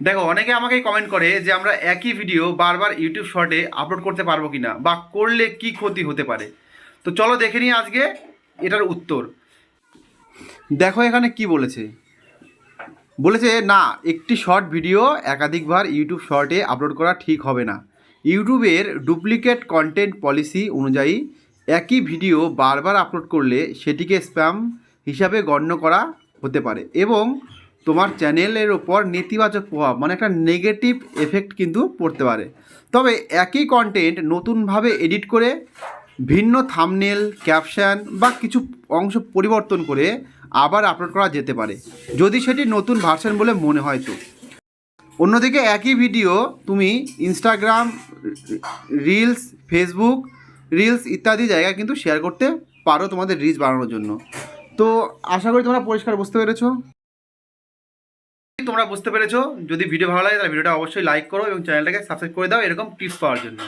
দেখো, অনেকে আমাকে কমেন্ট করে যে আমরা একই ভিডিও বারবার ইউটিউব শর্টে আপলোড করতে পারব কি না বা করলে কি ক্ষতি হতে পারে। তো চলো দেখে নিই আজকে এটার উত্তর। দেখো এখানে কি বলেছে। বলেছে, না, একটি শর্ট ভিডিও একাধিকবার ইউটিউব শর্টে আপলোড করা ঠিক হবে না। ইউটিউবের ডুপ্লিকেট কন্টেন্ট পলিসি অনুযায়ী একই ভিডিও বারবার আপলোড করলে সেটিকে স্প্যাম হিসাবে গণ্য করা হতে পারে এবং তোমার চ্যানেলের ওপর নেতিবাচক প্রভাব মানে একটা নেগেটিভ এফেক্ট কিন্তু পড়তে পারে। তবে একই কন্টেন্ট নতুনভাবে এডিট করে, ভিন্ন থামনেল ক্যাপশন বা কিছু অংশ পরিবর্তন করে আবার আপলোড করা যেতে পারে, যদি সেটি নতুন ভার্সন বলে মনে হয় তো। অন্যদিকে একই ভিডিও তুমি ইনস্টাগ্রাম রিলস ফেসবুক রিলস ইত্যাদি জায়গায় কিন্তু শেয়ার করতে পারো তোমাদের রিচ বাড়ানোর জন্য। তো আশা করি তোমরা পরিষ্কার বুঝতে পেরেছ। তোমরা বুঝতে পেরেছ। যদি ভিডিও ভালো লাগে, তাহলে ভিডিওটা অবশ্যই লাইক করো এবং চ্যানেলটাকে সাবস্ক্রাইব করে দাও। এরকম টিপস পাওয়ার জন্য।